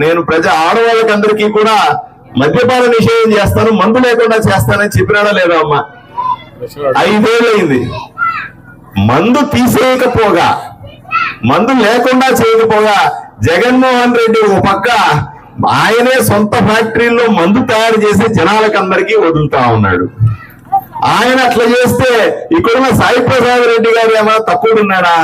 నేను ప్రజా ఆడవాళ్ళకి అందరికీ కూడా మద్యపాన నిషేధం చేస్తాను మందు లేకుండా చేస్తానని చెప్పినాడా లేదా అమ్మా? ఐదేళ్ళయింది. మందు తీసేయకపోగా మందు లేకుండా చేయకపోగా జగన్మోహన్ రెడ్డి ఒక పక్క ఆయనే సొంత ఫ్యాక్టరీలో మందు తయారు చేసి జనాలకందరికీ వదులుతా ఉన్నాడు. ఆయన అట్లా చేస్తే ఇక్కడున్న సాయి ప్రసాద్ రెడ్డి గారు ఏమైనా తక్కువ ఉన్నాడా?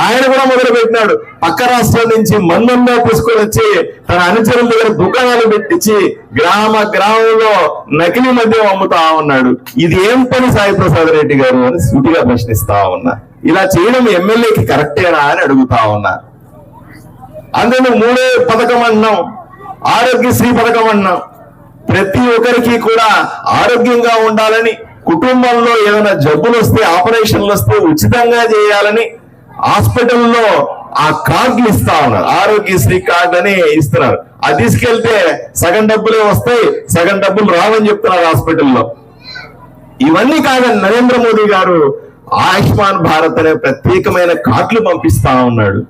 ఆయన కూడా మొదలు పెట్టినాడు పక్క రాష్ట్రం నుంచి మందంలో తీసుకొని వచ్చి తన అనుచరుల దగ్గర దుకాణాలు పెట్టించి గ్రామ గ్రామంలో నకిలీ మద్యం అమ్ముతా ఉన్నాడు. ఇది ఏం పని సాయి ప్రసాద్ రెడ్డి గారు అని సూటిగా ప్రశ్నిస్తా ఉన్నా. ఇలా చేయడం ఎమ్మెల్యేకి కరెక్టేనా అని అడుగుతా ఉన్నా. అందులో మూడే పథకం అన్నాం. ఆరోగ్యశ్రీ పథకం అన్నాం. ప్రతి ఒక్కరికి కూడా ఆరోగ్యంగా ఉండాలని కుటుంబంలో ఏదైనా జబ్బులు వస్తే ఆపరేషన్లు వస్తే ఉచితంగా చేయాలని హాస్పిటల్లో ఆ కార్డులు ఇస్తా ఉన్నారు. ఆరోగ్యశ్రీ కార్డు అని ఇస్తున్నారు. అది తీసుకెళ్తే సగం డబ్బులే వస్తాయి సగం డబ్బులు రావని చెప్తున్నారు హాస్పిటల్లో. ఇవన్నీ కాదని నరేంద్ర మోదీ గారు ఆయుష్మాన్ భారత్ అనే ప్రత్యేకమైన కార్డులు పంపిస్తా ఉన్నాడు.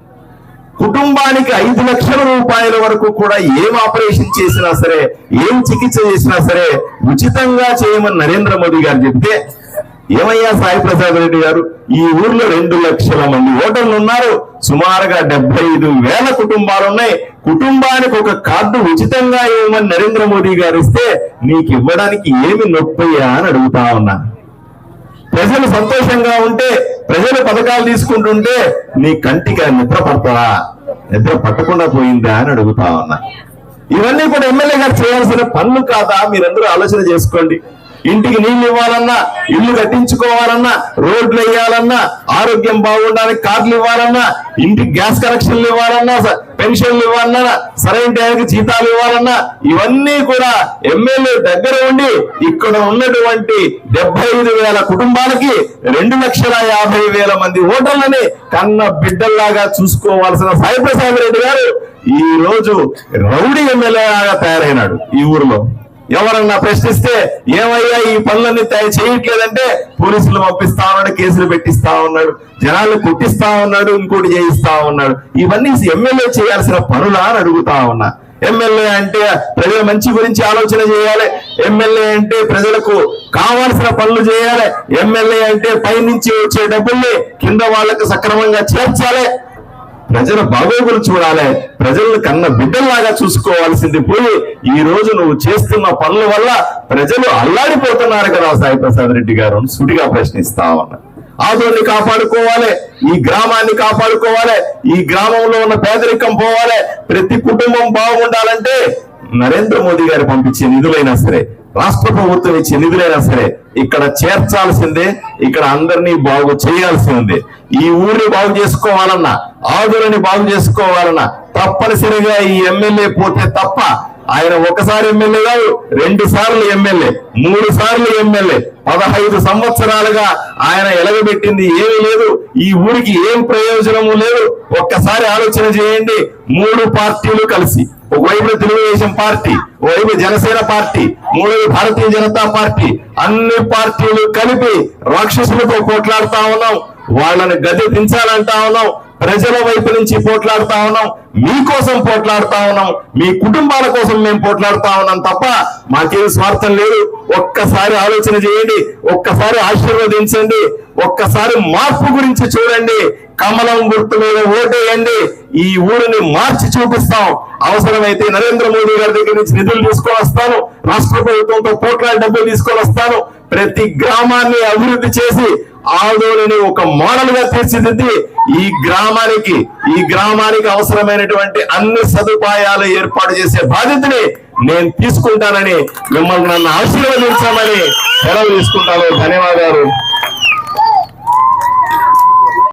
కుటుంబానికి ఐదు లక్షల రూపాయల వరకు కూడా ఏం ఆపరేషన్ చేసినా సరే ఏం చికిత్స చేసినా సరే ఉచితంగా చేయమని నరేంద్ర మోదీ గారు చెప్తే ఏమయ్యా సాయి ప్రసాద్ రెడ్డి గారు? ఈ ఊర్లో రెండు లక్షల మంది ఓటర్లు ఉన్నారు. సుమారుగా డెబ్బై ఐదు వేల కుటుంబాలు ఉన్నాయి. కుటుంబానికి ఒక కార్డు ఉచితంగా ఇవ్వమని నరేంద్ర మోదీ గారు ఇస్తే నీకు ఇవ్వడానికి ఏమి నొప్పయ్యా అని అడుగుతా ఉన్నా. ప్రజలు సంతోషంగా ఉంటే ప్రజలు పథకాలు తీసుకుంటుంటే నీ కంటికి నిద్ర పడతారా నిద్ర పట్టకుండా పోయిందా అని అడుగుతా ఉన్నా. ఇవన్నీ కూడా ఎమ్మెల్యే గారు చేయాల్సిన పనులు కాదా? మీరందరూ ఆలోచన చేసుకోండి. ఇంటికి నీళ్ళు ఇవ్వాలన్నా ఇల్లు కట్టించుకోవాలన్నా రోడ్లు వేయాలన్నా ఆరోగ్యం బాగుండడానికి కార్డులు ఇవ్వాలన్నా ఇంటికి గ్యాస్ కనెక్షన్లు ఇవ్వాలన్నా పెన్షన్లు ఇవ్వాలన్నా సరైన టైంకి జీతాలు ఇవ్వాలన్నా ఇవన్నీ కూడా ఎమ్మెల్యే దగ్గర ఉండి ఇక్కడ ఉన్నటువంటి డెబ్బై ఐదు వేల కుటుంబాలకి రెండు లక్షల యాభై వేల మంది ఓటర్లని కన్న బిడ్డల్లాగా చూసుకోవాల్సిన సాయి ప్రసాద్ రెడ్డి గారు ఈ రోజు రౌడీ ఎమ్మెల్యేలాగా తయారైనాడు ఈ ఊరిలో. ఎవరన్నా ప్రశ్నిస్తే ఏమయ్యా ఈ పనులన్నీ తయారు చేయట్లేదంటే పోలీసులు పంపిస్తా ఉన్నాడు కేసులు పెట్టిస్తా ఉన్నాడు జనాలు కొట్టిస్తా ఉన్నాడు ఇంకోటి చేయిస్తా ఉన్నాడు. ఇవన్నీ ఎమ్మెల్యే చేయాల్సిన పనులా అని అడుగుతా ఉన్నా. ఎమ్మెల్యే అంటే ప్రజల మంచి గురించి ఆలోచన చేయాలి. ఎమ్మెల్యే అంటే ప్రజలకు కావాల్సిన పనులు చేయాలి. ఎమ్మెల్యే అంటే పైనుంచి వచ్చే డబ్బుల్ని కింద వాళ్ళకు సక్రమంగా చేర్చాలి. ప్రజల బాగోగులు చూడాలి ప్రజలను కన్న బిడ్డల్లాగా చూసుకోవాల్సింది. పోయి ఈ రోజు నువ్వు చేస్తున్న పనుల వల్ల ప్రజలు అల్లాడిపోతున్నారు కదా సాయి ప్రసాద్ రెడ్డి గారు సుడిగా ప్రశ్నిస్తా ఉన్నా. ఆదోని కాపాడుకోవాలి ఈ గ్రామాన్ని కాపాడుకోవాలి ఈ గ్రామంలో ఉన్న పేదరికం పోవాలి ప్రతి కుటుంబం బాగుండాలంటే నరేంద్ర మోదీ గారు పంపించే నిధులైనా సరే రాష్ట్ర ప్రభుత్వం ఇచ్చే నిధులైనా సరే ఇక్కడ చేర్చాల్సిందే ఇక్కడ అందరినీ బాగు చేయాల్సి ఉంది ఈ ఊరిని బాగు చేసుకోవాలన్నా ఆదులని బాగు చేసుకోవాలన్నా తప్పనిసరిగా ఈ ఎమ్మెల్యే పోతే తప్ప ఆయన ఒకసారి ఎమ్మెల్యే కాదు రెండు సార్లు ఎమ్మెల్యే మూడు సార్లు ఎమ్మెల్యే పదహైదు సంవత్సరాలుగా ఆయన ఎలగబెట్టింది ఏమీ లేదు ఈ ఊరికి ఏం ప్రయోజనము లేదు. ఒక్కసారి ఆలోచన చేయండి మూడు పార్టీలు కలిసి. ఒకవైపు తెలుగుదేశం పార్టీ ఒకవైపు జనసేన పార్టీ మూడవది భారతీయ జనతా పార్టీ అన్ని పార్టీలు కలిపి రాక్షసులతో పోట్లాడుతా ఉన్నాం. వాళ్ళని గది దించాలంటా ఉన్నాం. ప్రజల వైపు నుంచి పోట్లాడుతా ఉన్నాం. మీకోసం పోట్లాడుతా ఉన్నాం. మీ కుటుంబాల కోసం మేము పోట్లాడుతా ఉన్నాం తప్ప మాకేం స్వార్థం లేదు. ఒక్కసారి ఆలోచన చేయండి. ఒక్కసారి ఆశీర్వదించండి. ఒక్కసారి మార్పు గురించి చూడండి. కమలం గుర్తు మీద ఓటేయండి ఈ ఊరిని మార్చి చూపిస్తాం. అవసరమైతే నరేంద్ర మోడీ గారి దగ్గర నుంచి నిధులు తీసుకొని వస్తాను. రాష్ట్ర ప్రభుత్వంతో కోట్ల డబ్బులు తీసుకొని వస్తాను. ప్రతి గ్రామాన్ని అభివృద్ధి చేసి ఆదోళని ఒక మోడల్గా తీర్చిదిద్ది ఈ గ్రామానికి ఈ గ్రామానికి అవసరమైనటువంటి అన్ని సదుపాయాలు ఏర్పాటు చేసే బాధ్యతని నేను తీసుకుంటానని మిమ్మల్ని నన్ను ఆశీర్వదించామని సెలవు తీసుకుంటాను. ధన్యవాదాలు.